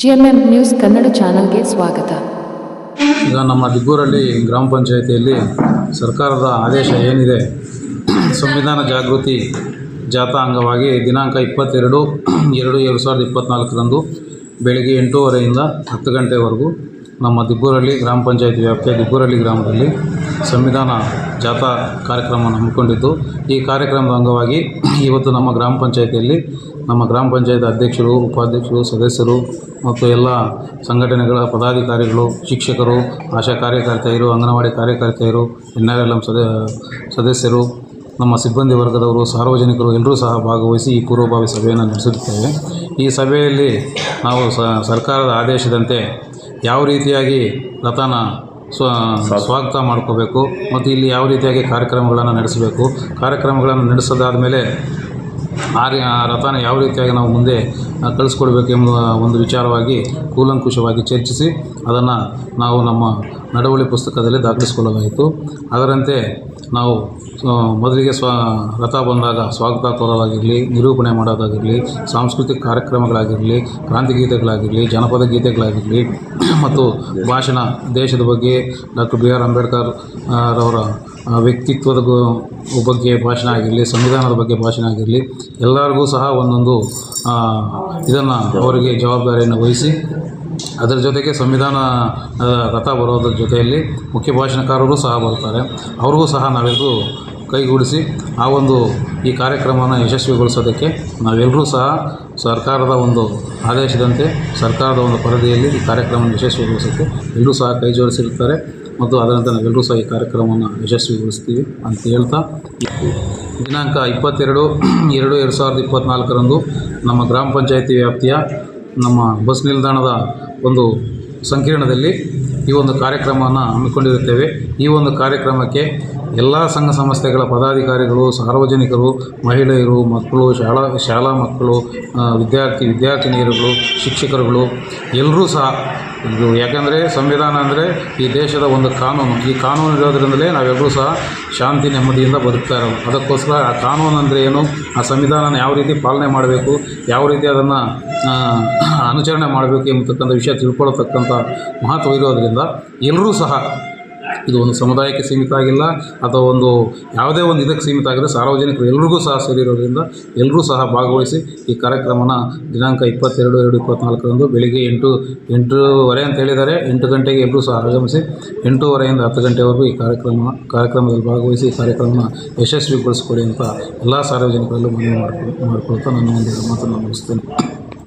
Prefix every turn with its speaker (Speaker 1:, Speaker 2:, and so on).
Speaker 1: GMM news Kannada ಚಾನೆಲ್ಗೆ ಸ್ವಾಗತ.
Speaker 2: ಈಗ ನಮ್ಮ ದಿಬ್ಬೂರಲ್ಲಿ ಗ್ರಾಮ ಪಂಚಾಯಿತಿಯಲ್ಲಿ ಸರ್ಕಾರದ ಆದೇಶ ಏನಿದೆ? ಸಂವಿಧಾನ ಜಾಗೃತಿ ಜಾಥಾ ಅಂಗವಾಗಿ ದಿನಾಂಕ ಇಪ್ಪತ್ತೆರಡು ಎರಡು ಎರಡು ಸಾವಿರದ ಇಪ್ಪತ್ತ್ನಾಲ್ಕರಂದು ಬೆಳಗ್ಗೆ ಎಂಟೂವರೆಯಿಂದ ಹತ್ತು ಗಂಟೆವರೆಗೂ ನಮ್ಮ ದಿಬ್ಬೂರಲ್ಲಿ ಗ್ರಾಮ ಪಂಚಾಯತಿ ವ್ಯಾಪ್ತಿಯ ದಿಬ್ಬೂರಲ್ಲಿ ಗ್ರಾಮದಲ್ಲಿ ಸಂವಿಧಾನ ಜಾಥಾ ಕಾರ್ಯಕ್ರಮವನ್ನು ಹಮ್ಮಿಕೊಂಡಿದ್ದು, ಈ ಕಾರ್ಯಕ್ರಮದ ಅಂಗವಾಗಿ ಇವತ್ತು ನಮ್ಮ ಗ್ರಾಮ ಪಂಚಾಯತಿಯಲ್ಲಿ ನಮ್ಮ ಗ್ರಾಮ ಪಂಚಾಯತ್ ಅಧ್ಯಕ್ಷರು, ಉಪಾಧ್ಯಕ್ಷರು, ಸದಸ್ಯರು ಮತ್ತು ಎಲ್ಲ ಸಂಘಟನೆಗಳ ಪದಾಧಿಕಾರಿಗಳು, ಶಿಕ್ಷಕರು, ಆಶಾ ಕಾರ್ಯಕರ್ತೆಯರು, ಅಂಗನವಾಡಿ ಕಾರ್ಯಕರ್ತೆಯರು ಎನ್ ಆರ್ ಸದಸ್ಯರು, ನಮ್ಮ ಸಿಬ್ಬಂದಿ ವರ್ಗದವರು, ಸಾರ್ವಜನಿಕರು ಎಲ್ಲರೂ ಸಹ ಭಾಗವಹಿಸಿ ಈ ಪೂರ್ವಭಾವಿ ಸಭೆಯನ್ನು ನಡೆಸುತ್ತೇವೆ. ಈ ಸಭೆಯಲ್ಲಿ ನಾವು ಸರ್ಕಾರದ ಆದೇಶದಂತೆ ಯಾವ ರೀತಿಯಾಗಿ ರಥನ ಸ್ವ ಸ್ವಾಗತ ಮಾಡ್ಕೋಬೇಕು. ಮತ್ತು ಇಲ್ಲಿ ಯಾವ ರೀತಿಯಾಗಿ ಕಾರ್ಯಕ್ರಮಗಳನ್ನು ನಡೆಸಬೇಕು? ಕಾರ್ಯಕ್ರಮಗಳನ್ನು ನಡೆಸೋದಾದ ಮೇಲೆ ಆ ರಥನ ಯಾವ ರೀತಿಯಾಗಿ ನಾವು ಮುಂದೆ ಕಳಿಸ್ಕೊಡ್ಬೇಕು ಎಂಬ ಒಂದು ವಿಚಾರವಾಗಿ ಕೂಲಂಕುಷವಾಗಿ ಚರ್ಚಿಸಿ ಅದನ್ನು ನಾವು ನಮ್ಮ ನಡವಳಿ ಪುಸ್ತಕದಲ್ಲಿ ದಾಖಲಿಸಿಕೊಳ್ಳಲಾಯಿತು. ಅದರಂತೆ ನಾವು ಮೊದಲಿಗೆ ಸ್ವ, ರಥ ಬಂದಾಗ ಸ್ವಾಗತ ಕೋರೋದಾಗಿರಲಿ ನಿರೂಪಣೆ ಮಾಡೋದಾಗಿರಲಿ, ಸಾಂಸ್ಕೃತಿಕ ಕಾರ್ಯಕ್ರಮಗಳಾಗಿರಲಿ ಕ್ರಾಂತಿ ಗೀತೆಗಳಾಗಿರಲಿ ಜನಪದ ಗೀತೆಗಳಾಗಿರಲಿ, ಮತ್ತು ಭಾಷಣ ದೇಶದ ಬಗ್ಗೆ ಡಾಕ್ಟರ್ ಬಿ ಆರ್ ಅಂಬೇಡ್ಕರ್ ಅವರ ವ್ಯಕ್ತಿತ್ವದ ಬಗ್ಗೆ ಭಾಷಣ ಆಗಿರಲಿ, ಸಂವಿಧಾನದ ಬಗ್ಗೆ ಭಾಷಣ ಆಗಿರಲಿ, ಎಲ್ಲರಿಗೂ ಸಹ ಒಂದೊಂದು ಇದನ್ನು ಅವರಿಗೆ ಜವಾಬ್ದಾರಿಯನ್ನು ವಹಿಸಿ ಅದರ ಜೊತೆಗೆ ಸಂವಿಧಾನ ರಥ ಬರೋದ್ರ ಜೊತೆಯಲ್ಲಿ ಮುಖ್ಯ ಭಾಷಣಕಾರರು ಸಹ ಬರ್ತಾರೆ. ಅವ್ರಿಗೂ ಸಹ ನಾವೆಲ್ಲರೂ ಕೈಗೂಡಿಸಿ ಆ ಒಂದು ಈ ಕಾರ್ಯಕ್ರಮವನ್ನು ಯಶಸ್ವಿಗೊಳಿಸೋದಕ್ಕೆ ನಾವೆಲ್ಲರೂ ಸಹ ಸರ್ಕಾರದ ಒಂದು ಆದೇಶದಂತೆ ಸರ್ಕಾರದ ಒಂದು ಪರದೆಯಲ್ಲಿ ಈ ಕಾರ್ಯಕ್ರಮವನ್ನು ಯಶಸ್ವಿಗೊಳಿಸೋಕ್ಕೆ ಎಲ್ಲರೂ ಸಹ ಕೈ ಜೋಡಿಸಿರುತ್ತಾರೆ ಮತ್ತು ಅದರಂತೆ ನಾವೆಲ್ಲರೂ ಸಹ ಈ ಕಾರ್ಯಕ್ರಮವನ್ನು ಯಶಸ್ವಿಗೊಳಿಸ್ತೀವಿ ಅಂತ ಹೇಳ್ತಾ ದಿನಾಂಕ ಇಪ್ಪತ್ತೆರಡು, ಎರಡು ಎರಡು ಸಾವಿರದ ಇಪ್ಪತ್ತ್ನಾಲ್ಕರಂದು ನಮ್ಮ ಗ್ರಾಮ ಪಂಚಾಯಿತಿ ವ್ಯಾಪ್ತಿಯ ನಮ್ಮ ಬಸ್ ನಿಲ್ದಾಣದ ಒಂದು ಸಂಕೀರ್ಣದಲ್ಲಿ ಈ ಒಂದು ಕಾರ್ಯಕ್ರಮವನ್ನು ಹಮ್ಮಿಕೊಂಡಿರುತ್ತೇವೆ. ಈ ಒಂದು ಕಾರ್ಯಕ್ರಮಕ್ಕೆ ಎಲ್ಲ ಸಂಘ ಸಂಸ್ಥೆಗಳ ಪದಾಧಿಕಾರಿಗಳು, ಸಾರ್ವಜನಿಕರು, ಮಹಿಳೆಯರು, ಮಕ್ಕಳು, ಶಾಲಾ ಶಾಲಾ ಮಕ್ಕಳು ವಿದ್ಯಾರ್ಥಿ, ವಿದ್ಯಾರ್ಥಿನಿಯರುಗಳು, ಶಿಕ್ಷಕರುಗಳು ಎಲ್ಲರೂ ಸಹ ಇದು ಯಾಕಂದರೆ ಸಂವಿಧಾನ ಅಂದರೆ ಈ ದೇಶದ ಒಂದು ಕಾನೂನು. ಈ ಕಾನೂನು ಇರೋದ್ರಿಂದಲೇ ನಾವೆಲ್ಲರೂ ಸಹ ಶಾಂತಿ, ನೆಮ್ಮದಿಯಿಂದ ಬದುಕ್ತಾ ಇರೋದು. ಅದಕ್ಕೋಸ್ಕರ ಆ ಕಾನೂನು ಅಂದರೆ ಏನು? ಆ ಸಂವಿಧಾನನ ಯಾವ ರೀತಿ ಪಾಲನೆ ಮಾಡಬೇಕು, ಯಾವ ರೀತಿ ಅದನ್ನು ಅನುಚರಣೆ ಮಾಡಬೇಕು ಎಂಬತಕ್ಕಂಥ ವಿಷಯ ತಿಳ್ಕೊಳ್ಳತಕ್ಕಂಥ ಮಹತ್ವ ಇರೋದರಿಂದ ಎಲ್ಲರೂ ಸಹ ಇದು ಒಂದು ಸಮುದಾಯಕ್ಕೆ ಸೀಮಿತ ಆಗಿಲ್ಲ ಅಥವಾ ಒಂದು ಯಾವುದೇ ಒಂದು ಇದಕ್ಕೆ ಸೀಮಿತ ಆಗಿದೆ ಸಾರ್ವಜನಿಕರು ಎಲ್ರಿಗೂ ಸಹ ಸೇರಿರೋದ್ರಿಂದ ಎಲ್ಲರೂ ಸಹ ಭಾಗವಹಿಸಿ ಈ ಕಾರ್ಯಕ್ರಮನ ದಿನಾಂಕ ಇಪ್ಪತ್ತೆರಡು, ಎರಡು ಇಪ್ಪತ್ತ್ನಾಲ್ಕರಂದು ಬೆಳಿಗ್ಗೆ ಎಂಟು, ಎಂಟೂವರೆ ಅಂತ ಹೇಳಿದ್ದಾರೆ. ಎಂಟು ಗಂಟೆಗೆ ಎಲ್ಲರೂ ಸಹ ಆಗಮಿಸಿ, ಎಂಟೂವರೆಯಿಂದ ಹತ್ತು ಗಂಟೆವರೆಗೂ ಈ ಕಾರ್ಯಕ್ರಮ, ಕಾರ್ಯಕ್ರಮದಲ್ಲಿ ಭಾಗವಹಿಸಿ ಈ ಕಾರ್ಯಕ್ರಮನ ಯಶಸ್ವಿಗೊಳಿಸ್ಕೊಡಿ ಅಂತ ಎಲ್ಲ ಸಾರ್ವಜನಿಕರಲ್ಲೂ ಮನವಿ ಮಾಡ್ಕೊ, ಮಾಡ್ಕೊಳ್ತಾ ನನ್ನ ಒಂದು ಮಾತನ್ನು ಮುಗಿಸ್ತೇನೆ.